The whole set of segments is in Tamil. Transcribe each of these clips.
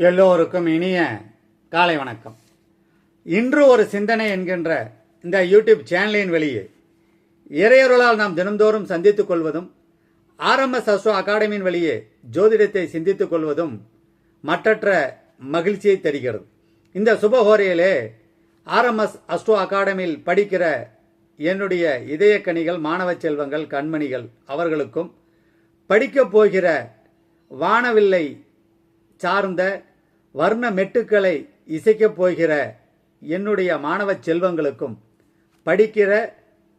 எல்லோருக்கும் இனிய காலை வணக்கம். இன்று ஒரு சிந்தனை என்கின்ற இந்த யூடியூப் சேனலின் வெளியே இறையருளால் நாம் தினந்தோறும் சந்தித்துக் கொள்வதும் ஆர்எம்எஸ் அசோ அகாடமியின் வெளியே ஜோதிடத்தை சிந்தித்துக் கொள்வதும் மற்றற்ற மகிழ்ச்சியை தருகிறது. இந்த சுபஹோரையிலே ஆர்எம்எஸ் அஸ்ட்ரோ அகாடமியில் படிக்கிற என்னுடைய இதயக்கணிகள் மாணவ செல்வங்கள் கண்மணிகள் அவர்களுக்கும் படிக்கப் போகிற வானவில்லை சார்ந்த வர்ண மெட்டுக்களை இசைக்கப் போகிற என்னுடைய மாணவ செல்வங்களுக்கும் படிக்கிற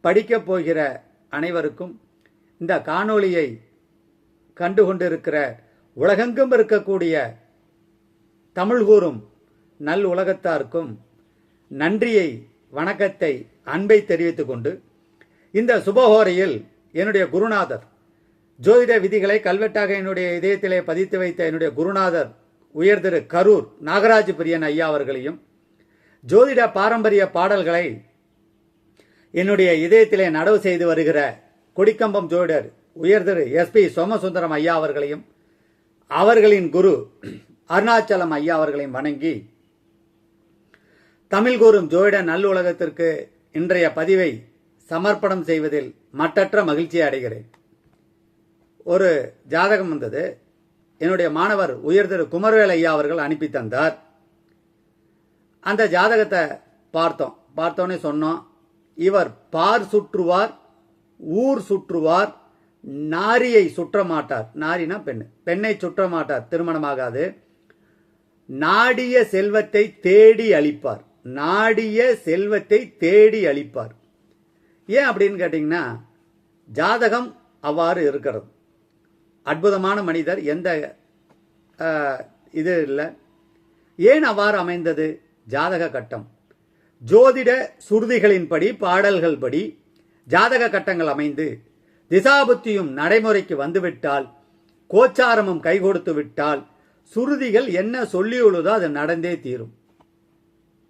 படிக்கப் போகிற அனைவருக்கும் இந்த காணொளியை கண்டு கொண்டிருக்கிற உலகெங்கும் இருக்கக்கூடிய தமிழ் கூறும் நல் உலகத்தாருக்கும் நன்றியை வணக்கத்தை அன்பை தெரிவித்துக் கொண்டு இந்த சுபஹோரையில் என்னுடைய குருநாதர் ஜோதிட விதிகளை கல்வெட்டாக என்னுடைய இதயத்திலே பதித்து வைத்த என்னுடைய குருநாதர் உயர் திரு கரூர் நாகராஜ் பிரியன் ஐயா அவர்களையும் ஜோதிட பாரம்பரிய பாடல்களை என்னுடைய இதயத்திலே நடவு செய்து வருகிற கொடிக்கம்பம் ஜோதிடர் உயர் திரு எஸ்பி சோமசுந்தரம் ஐயா அவர்களையும் அவர்களின் குரு அருணாச்சலம் ஐயா அவர்களையும் வணங்கி தமிழ் கூறும் ஜோதிட நல்லுலகத்திற்கு இன்றைய பதிவை சமர்ப்பணம் செய்வதில் மட்டற்ற மகிழ்ச்சியை அடைகிறேன். ஒரு ஜாதகம் வந்தது. என்னுடைய மாணவர் உயர் திரு குமரவேல் ஐயா அவர்கள் அனுப்பி தந்தார். அந்த ஜாதகத்தை பார்த்தோம். பார்த்தோன்னே சொன்னோம் இவர் பார் சுற்றுவார் ஊர் சுற்றுவார் நாரியை சுற்ற மாட்டார் நாரினா பெண் பெண்ணை சுற்ற மாட்டார் திருமணமாகாது. நாடிய செல்வத்தை தேடி அளிப்பார். நாடிய செல்வத்தை தேடி அளிப்பார். ஏன் அப்படின்னு கேட்டிங்கன்னா ஜாதகம் அவ்வாறு இருக்கிறது. அற்புதமான மனிதர். எந்த இது இல்லை. ஏன் அவ்வாறு அமைந்தது? ஜாதக கட்டம். ஜோதிட சுருதிகளின்படி பாடல்கள் படி ஜாதக கட்டங்கள் அமைந்து திசாபுத்தியும் நடைமுறைக்கு வந்துவிட்டால் கோச்சாரமும் கை கொடுத்து விட்டால் சுருதிகள் என்ன சொல்லியுள்ளதோ அது நடந்தே தீரும்.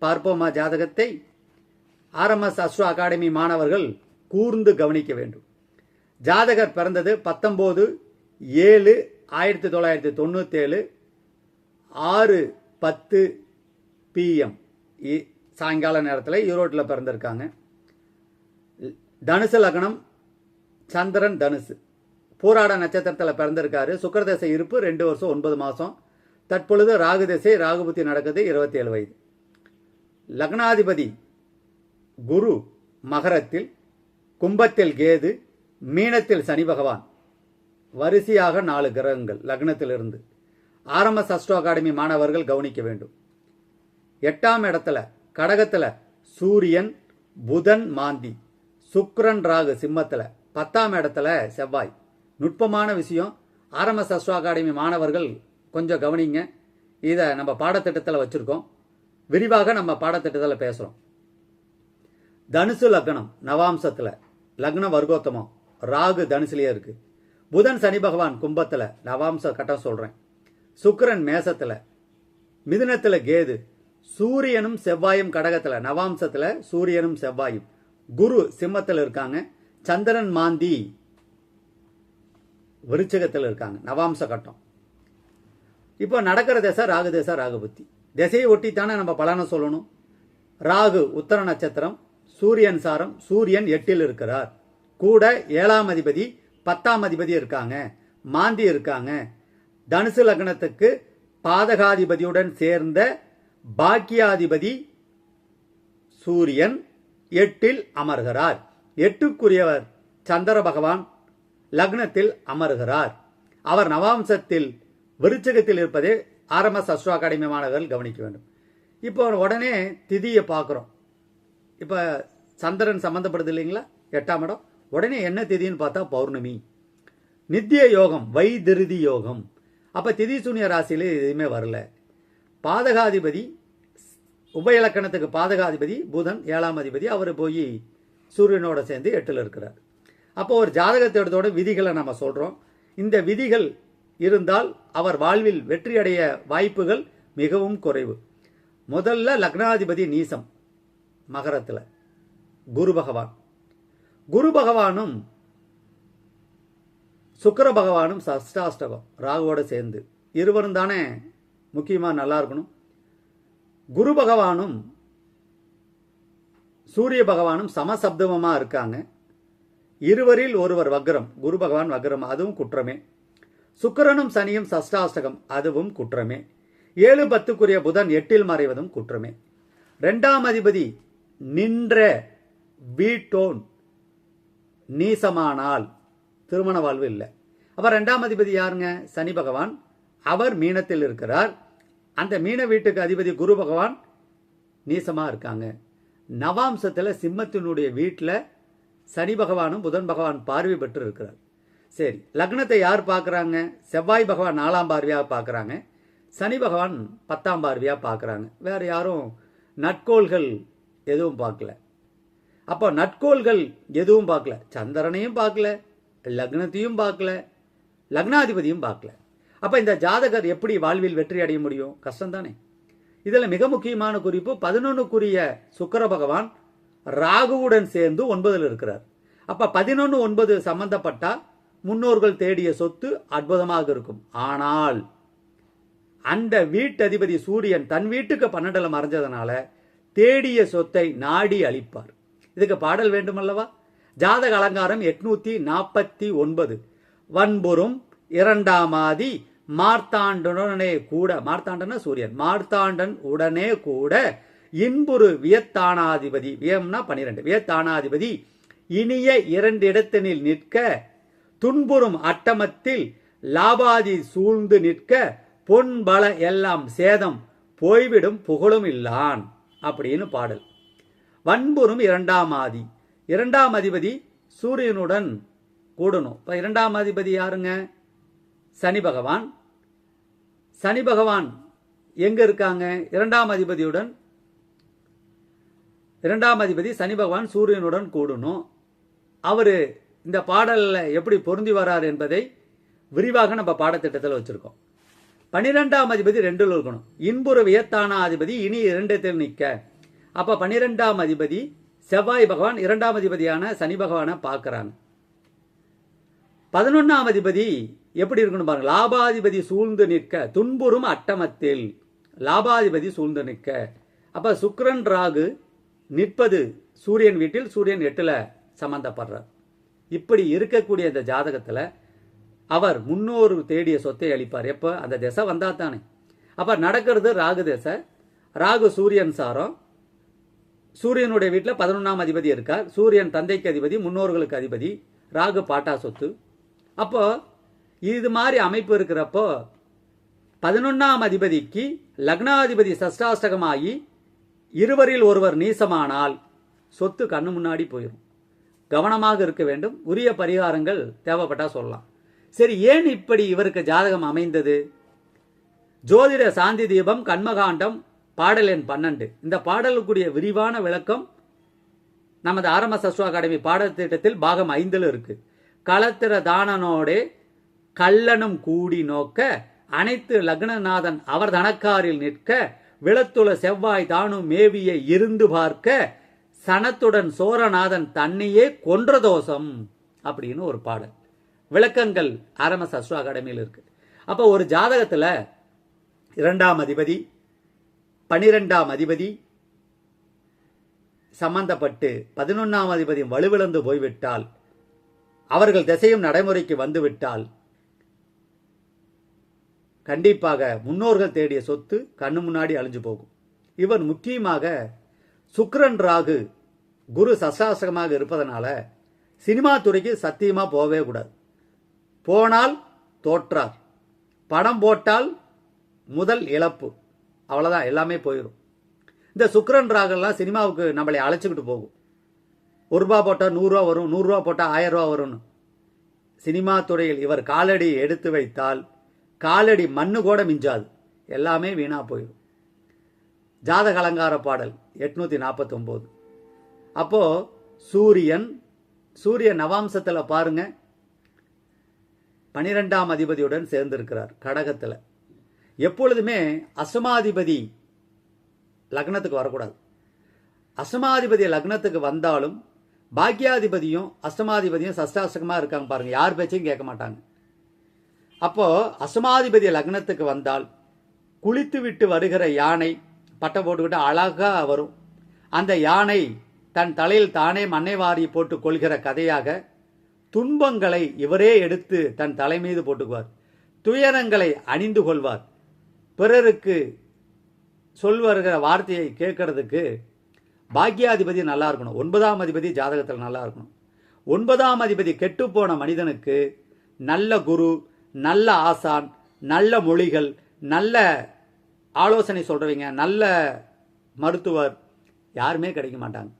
பார்ப்போமா ஜாதகத்தை? ஆர்எம்எஸ் அஸ்வ அகாடமி மாணவர்கள் கூர்ந்து கவனிக்க வேண்டும். ஜாதகர் பிறந்தது பத்தொம்போது ஏழு ஆயிரத்தி தொள்ளாயிரத்தி தொண்ணூத்தேழு ஆறு பத்து பிஎம் சாயங்கால நேரத்தில் ஈரோட்டில் பிறந்திருக்காங்க. தனுசு லக்னம் சந்திரன் தனுசு. பூராட நட்சத்திரத்தில் பிறந்திருக்காரு. சுக்கரதசை இருப்பு ரெண்டு வருஷம் ஒன்பது மாதம் தற்பொழுது ராகு திசை ராகுபுத்தி நடக்குது இருபத்தி ஏழு வயது. லக்னாதிபதி குரு மகரத்தில் கும்பத்தில் கேது மீனத்தில் சனி பகவான். வரிசையாக நாலு கிரகங்கள் லக்னத்திலிருந்து. ஆரம்ப சஸ்டோ அகாடமி மாணவர்கள் கவனிக்க வேண்டும். எட்டாம் இடத்துல கடகத்தில் சூரியன் புதன் மாந்தி. சுக்ரன் ராகு சிம்மத்தில். பத்தாம் இடத்துல செவ்வாய். நுட்பமான விஷயம் ஆரம்ப சஸ்டோ அகாடமி மாணவர்கள் கொஞ்சம் கவனிங்க. இதை நம்ம பாடத்திட்டத்தில் வச்சுருக்கோம். விரிவாக நம்ம பாடத்திட்டத்தில் பேசுகிறோம் தனுசு லக்னம் நவாம்சத்தில். லக்ன வர்க்கோத்தமம். ராகு தனுசுலேயே இருக்குது புதன் சனி பகவான் கும்பத்தில் நவாம்ச கட்டம் சொல்கிறேன் சுக்கிரன் மேசத்தில் மிதுனத்தில் கேது சூரியனும் செவ்வாயும் கடகத்தில் நவாம்சத்தில் சூரியனும் செவ்வாயும். குரு சிம்மத்தில் இருக்காங்க. சந்திரன் மாந்தி விருச்சகத்தில் இருக்காங்க. நவாம்ச கட்டம். இப்போ நடக்கிற திசை ராகு திசை ராகுபுத்தி. திசையை ஒட்டித்தானே நம்ம பலனை சொல்லணும். ராகு உத்தர நட்சத்திரம் சூரியன் சாரம் சூரியன் எட்டில் இருக்கிறார். கூட ஏழாம் அதிபதி பத்தாம் அதிபதி இருக்காங்க மாந்தி இருக்காங்க. தனுசு லக்னத்துக்கு பாதகாதிபதியுடன் சேர்ந்த பாக்கியாதிபதி சூரியன் எட்டில் அமர்கிறார். எட்டுக்குரியவர் சந்திர பகவான் லக்னத்தில் அமர்கிறார். அவர் நவாம்சத்தில் விருச்சகத்தில் இருப்பதை ஆர்எம்எஸ் அஸ்ட்ரோ அகாடமி மாணவர்கள் கவனிக்க வேண்டும். இப்போ உடனே திதியை பார்க்குறோம். இப்போ சந்திரன் சம்மந்தப்படுது இல்லைங்களா? எட்டாம் இடம். உடனே என்ன திதின்னு பார்த்தா பௌர்ணமி. நித்திய யோகம் வைதிருதி யோகம். அப்போ திதி சூன்ய ராசியில் எதுவுமே வரல. பாதகாதிபதி உபயலக்கணத்துக்கு பாதகாதிபதி புதன் ஏழாம் அதிபதி அவர் போய் சூரியனோட சேர்ந்து எட்டில் இருக்கிறார். அப்போ ஒரு ஜாதகத்தோட விதிகளை நம்ம சொல்கிறோம் இந்த விதிகள் இருந்தால் அவர் வாழ்வில் வெற்றி அடைய வாய்ப்புகள் மிகவும் குறைவு. முதல்ல லக்னாதிபதி நீசம் மகரத்தில். குரு பகவான். குரு பகவானும் சுக்கர பகவானும் சஷ்டாஷ்டகம் ராகுவோட சேர்ந்து. இருவரும் தானே முக்கியமாக நல்லா இருக்கணும். குரு பகவானும் சூரிய பகவானும் சமசப்தமமாக இருக்காங்க. இருவரில் ஒருவர் வக்ரம் குரு பகவான் வக்ரம் அதுவும் குற்றமே. சுக்கிரனும் சனியும் சஷ்டாஷ்டகம் அதுவும் குற்றமே. ஏழு பத்துக்குரிய புதன் எட்டில் மறைவதும் குற்றமே. ரெண்டாம் அதிபதி நின்ற வீட்டோன் நீசமானால் திருமண வாழ்வு இல்லை. அப்போ ரெண்டாம் அதிபதி யாருங்க? சனி பகவான். அவர் மீனத்தில் இருக்கிறார். அந்த மீன வீட்டுக்கு அதிபதி குரு பகவான் நீசமாக இருக்காங்க. நவாம்சத்தில் சிம்மத்தினுடைய வீட்டில் சனி பகவானும் புதன் பகவான் பார்வை பெற்று இருக்கிறார். சரி லக்னத்தை யார் பார்க்குறாங்க? செவ்வாய் பகவான் நாலாம் பார்வையாக பார்க்குறாங்க. சனி பகவான் பத்தாம் பார்வையாக பார்க்குறாங்க. வேறு யாரும் நட்கோள்கள் எதுவும் பார்க்கல. அப்போ நட்கோள்கள் எதுவும் பார்க்கல. சந்திரனையும் பார்க்கல. லக்னத்தையும் பார்க்கல. லக்னாதிபதியும் பார்க்கல. அப்போ இந்த ஜாதகர் எப்படி வாழ்வில் வெற்றி அடைய முடியும்? கஷ்டம் தானே இதில் மிக முக்கியமான குறிப்பு பதினொன்றுக்குரிய சுக்கர பகவான் ராகுவுடன் சேர்ந்து ஒன்பதில் இருக்கிறார். அப்போ பதினொன்று ஒன்பது சம்பந்தப்பட்டால் முன்னோர்கள் தேடிய சொத்து அற்புதமாக இருக்கும். ஆனால் அந்த வீட்டதிபதி சூரியன் தன் வீட்டுக்கு பன்னெண்டில் மறைஞ்சதுனால தேடிய சொத்தை நாடி அளிப்பார் இதுக்கு பாடல் வேண்டுமல்லவா? ஜாதக அலங்காரம் எட்நூத்தி நாற்பத்தி ஒன்பது. வன்புறும் இரண்டாமாதி மார்த்தாண்டனுடனே கூட மார்த்தாண்டன சூரியன் மார்த்தாண்டன் உடனே கூட இன்புறு வியத்தானாதிபதி வியம்னா பனிரெண்டு வியத்தானாதிபதி இனிய இரண்டு இடத்தினில் நிற்க துன்புறும் அட்டமத்தில் லாபாதி சூழ்ந்து நிற்க பொன் பல எல்லாம் சேதம் போய்விடும் புகழும் இல்லான் அப்படின்னு பாடல். வன்புறும் இரண்டாம் ஆதி. இரண்டாம் அதிபதி சூரியனுடன் கூடணும். இப்போ இரண்டாம் அதிபதி யாருங்க? சனி பகவான். சனி பகவான் எங்க இருக்காங்க? இரண்டாம் அதிபதியுடன். இரண்டாம் அதிபதி சனி பகவான் சூரியனுடன் கூடணும். அவர் இந்த பாடலில் எப்படி பொருந்தி வரார் என்பதை விரிவாக நம்ம பாடத்திட்டத்தில் வச்சுருக்கோம். பன்னிரெண்டாம் அதிபதி ரெண்டில் இருக்கணும். இன்புற வியத்தான அதிபதி இனி இரண்டத்தில் நிற்க. அப்ப பன்னிரெண்டாம் அதிபதி செவ்வாய் பகவான் இரண்டாம் அதிபதியான சனி பகவானை பார்க்குறாங்க. பதினொன்னாம் அதிபதி எப்படி இருக்கணும் பாருங்க. லாபாதிபதி சூழ்ந்து நிற்க துன்புறும் அட்டமத்தில் லாபாதிபதி சூழ்ந்து நிற்க. அப்ப சுக்ரன் ராகு நிற்பது சூரியன் வீட்டில் சூரியன் எட்டுல சம்பந்தப்படுறார். இப்படி இருக்கக்கூடிய இந்த ஜாதகத்துல அவர் முன்னோரு தேடிய சொத்தை அளிப்பார் எப்போ? அந்த திசை வந்தா தானே அப்ப நடக்கிறது ராகு திசை. ராகு சூரியன் சாரம். சூரியனுடைய வீட்டில் பதினொன்றாம் அதிபதி இருக்கார் சூரியன் தந்தைக்கு அதிபதி முன்னோர்களுக்கு அதிபதி ராகு பாட்டா சொத்து. அப்போ இது மாதிரி அமைப்பு இருக்கிறப்போ பதினொன்றாம் அதிபதிக்கு லக்னாதிபதி சஷ்டாஷ்டகமாகி இருவரில் ஒருவர் நீசமானால் சொத்து கண்ணு முன்னாடி போயிடும் கவனமாக இருக்க வேண்டும். உரிய பரிகாரங்கள் தேவைப்பட்டா சொல்லலாம். சரி ஏன் இப்படி இவருக்கு ஜாதகம் அமைந்தது? ஜோதிட சாந்தி தீபம் கண்மகாண்டம் பாடல் எண் பன்னெண்டு. இந்த பாடலுக்குரிய விரிவான விளக்கம் நமது ஆரம்ப சஸ்வ அகாடமி பாடத்திட்டத்தில் பாகம் ஐந்தில் இருக்கு. களத்திர தானனோடே கல்லனும் கூடி நோக்க அனைத்து லக்னநாதன் அவர் தனக்காரில் நிற்க விளத்துள செவ்வாய் தானும் மேவிய இருந்து பார்க்க சனத்துடன் சோரநாதன் தன்னையே கொன்ற தோஷம் அப்படின்னு ஒரு பாடல். விளக்கங்கள் ஆரம்ப சஸ்வ அகாடமியில் இருக்கு. அப்போ ஒரு ஜாதகத்தில் இரண்டாம் அதிபதி பனிரெண்டாம் அதிபதி. சம்பந்தப்பட்டு பதினொன்றாம் அதிபதி வலுவிழந்து போய்விட்டால் அவர்கள் திசையும் நடைமுறைக்கு வந்துவிட்டால் கண்டிப்பாக முன்னோர்கள் தேடிய சொத்து கண்ணு முன்னாடி அழிஞ்சு போகும். இவர் முக்கியமாக சுக்ரன் ராகு குரு சசாசகமாக இருப்பதனால சினிமா துறைக்கு சத்தியமாக போகவே கூடாது. போனால் தோற்றார். பணம் போட்டால் முதல் இழப்பு. அவ்வளோதான் எல்லாமே போயிடும் இந்த சுக்கரன் ராகெல்லாம் சினிமாவுக்கு நம்மளை அழைச்சிக்கிட்டு போகும். ஒரு ரூபா போட்டால் நூறுரூவா வரும் நூறுரூவா போட்டால் ஆயிரம் ரூபா வரும்னு. சினிமா துறையில் இவர் காலடி எடுத்து வைத்தால் காலடி மண்ணு கூட மிஞ்சாது. எல்லாமே வீணாக போயிடும் ஜாதக அலங்கார பாடல் எட்நூற்றி நாற்பத்தொம்போது அப்போது சூரியன் சூரிய நவாம்சத்தில் பாருங்க பனிரெண்டாம் அதிபதியுடன் சேர்ந்திருக்கிறார் கடகத்தில். எப்பொழுதுமே அசமாதிபதி லக்னத்துக்கு வரக்கூடாது. அசமாதிபதி லக்னத்துக்கு வந்தாலும் பாக்கியாதிபதியும் அசமாதிபதியும் சஷ்டாஷ்டகமா இருக்காங்க பாருங்க. யார் பேச்சையும் கேட்க மாட்டாங்க. அப்போ அசமாதிபதி லக்னத்துக்கு வந்தால் குளித்து விட்டு வருகிற யானை பட்டை போட்டுக்கிட்டு அழகா வரும். அந்த யானை தன் தலையில் தானே மண்ணை வாரி போட்டு கொள்கிற கதையாக துன்பங்களை இவரே எடுத்து தன் தலை மீது போட்டுக்குவார். துயரங்களை அணிந்து கொள்வார். பிறருக்கு சொல்வருகிற வார்த்தையை கேட்கறதுக்கு பாக்கியாதிபதி நல்லா இருக்கணும். ஒன்பதாம் அதிபதி ஜாதகத்தில் நல்லா இருக்கணும். ஒன்பதாம் அதிபதி கெட்டுப்போன மனிதனுக்கு நல்ல குரு நல்ல ஆசான் நல்ல மொழிகள் நல்ல ஆலோசனை சொல்கிறவங்க நல்ல மருத்துவர் யாருமே கிடைக்க மாட்டாங்க.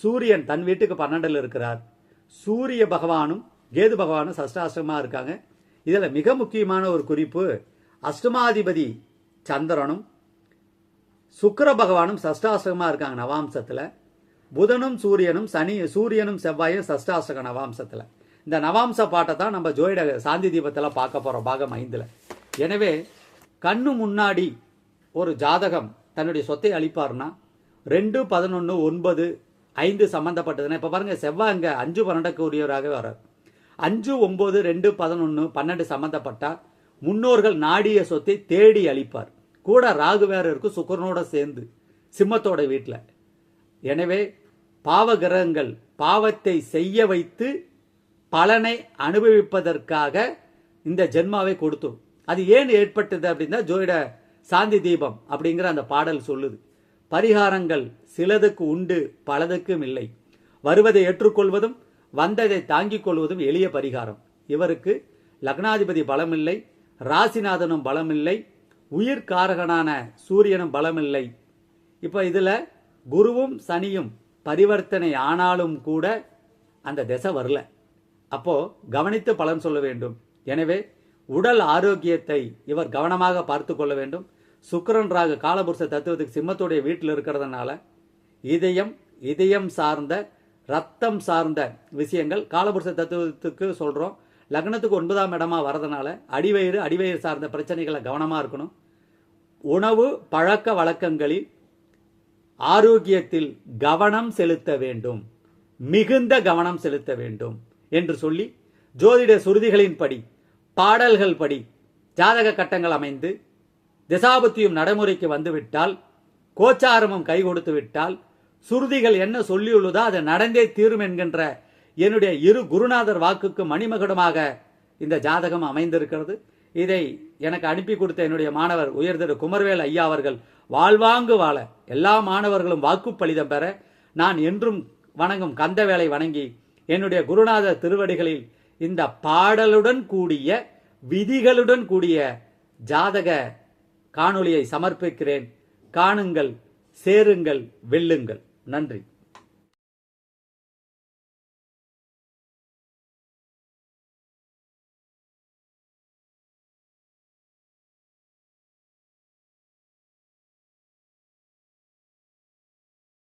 சூரியன் தன் வீட்டுக்கு பன்னெண்டில் இருக்கிறார். சூரிய பகவானும் கேது பகவானும் சஷ்டாஷ்டமாக இருக்காங்க. இதில் மிக முக்கியமான ஒரு குறிப்பு அஷ்டமாதிபதி சந்திரனும் சுக்கர பகவானும் சஷ்டாசகமாக இருக்காங்க நவாம்சத்தில். புதனும் சூரியனும் சனி சூரியனும் செவ்வாயும் சஷ்டாசக நவாம்சத்தில். இந்த நவாம்ச பாட்டை தான் நம்ம ஜோயிட சாந்தி தீபத்தில் பார்க்க போகிறோம் பாகம் ஐந்தில். எனவே கண்ணு முன்னாடி ஒரு ஜாதகம் தன்னுடைய சொத்தை அளிப்பார்னா ரெண்டு பதினொன்று ஒன்பது ஐந்து சம்மந்தப்பட்டதுன்னா இப்போ பாருங்கள் செவ்வாய் அங்கே அஞ்சு பன்னெண்டுக்குரியவராக வர அஞ்சு ஒம்பது ரெண்டு பதினொன்று பன்னெண்டு சம்மந்தப்பட்டால் முன்னோர்கள் நாடிய சொத்தை தேடி அளிப்பார் கூட ராகு வேற இருக்கும் சுக்கரனோட சேர்ந்து சிம்மத்தோட வீட்டில் எனவே பாவ கிரகங்கள் பாவத்தை செய்ய வைத்து பலனை அனுபவிப்பதற்காக இந்த ஜென்மாவை கொடுத்தோம். அது ஏன் ஏற்பட்டது அப்படின்னா ஜோயிட சாந்தி தீபம் அப்படிங்கிற அந்த பாடல் சொல்லுது. பரிகாரங்கள் சிலதுக்கு உண்டு பலதுக்கும் இல்லை. வருவதை ஏற்றுக்கொள்வதும் வந்ததை தாங்கிக் கொள்வதும் எளிய பரிகாரம். இவருக்கு லக்னாதிபதி பலமில்லை ராசிநாதனும் பலமில்லை உயிர்காரகனான சூரியனும் பலமில்லை. இப்போ இதில் குருவும் சனியும் பரிவர்த்தனை ஆனாலும் கூட அந்த திசை வரல. அப்போ கவனித்து பலன் சொல்ல வேண்டும். எனவே உடல் ஆரோக்கியத்தை இவர் கவனமாக பார்த்து கொள்ள வேண்டும். சுக்கரன் ராகு காலபுருஷ தத்துவத்துக்கு சிம்மத்துடைய வீட்டில் இருக்கிறதுனால இதயம் இதயம் சார்ந்த ரத்தம் சார்ந்த விஷயங்கள் காலபுருஷ தத்துவத்துக்கு சொல்கிறோம் லக்னத்துக்கு ஒன்பதாம் இடமா வரதுனால அடிவயிறு அடிவயிறு சார்ந்த பிரச்சனைகளை கவனமாக இருக்கணும். உணவு பழக்க வழக்கங்களில் ஆரோக்கியத்தில் கவனம் செலுத்த வேண்டும். மிகுந்த கவனம் செலுத்த வேண்டும் என்று சொல்லி ஜோதிட சுருதிகளின்படி பாடல்கள் படி ஜாதக கட்டங்கள் அமைந்து திசாபத்தியும் நடைமுறைக்கு வந்துவிட்டால் கோச்சாரமும் கை கொடுத்து விட்டால் சுருதிகள் என்ன சொல்லியுள்ளதோ அது நடந்தே தீரும் என்கின்ற என்னுடைய இரு குருநாதர் வாக்குக்கு மணிமகுடமாக இந்த ஜாதகம் அமைந்திருக்கிறது. இதை எனக்கு அனுப்பி கொடுத்த என்னுடைய மாணவர் உயர்திரு குமர்வேல் ஐயா அவர்கள் வாழ்வாங்கு வாழ எல்லா மாணவர்களும் வாக்குப்பளிதம் பெற நான் என்றும் வணங்கும் கந்தவேலை வணங்கி என்னுடைய குருநாதர் திருவடிகளில் இந்த பாடலுடன் கூடிய விதிகளுடன் கூடிய ஜாதக காணொளியை சமர்ப்பிக்கிறேன். காணுங்கள் சேருங்கள் வெல்லுங்கள். நன்றி.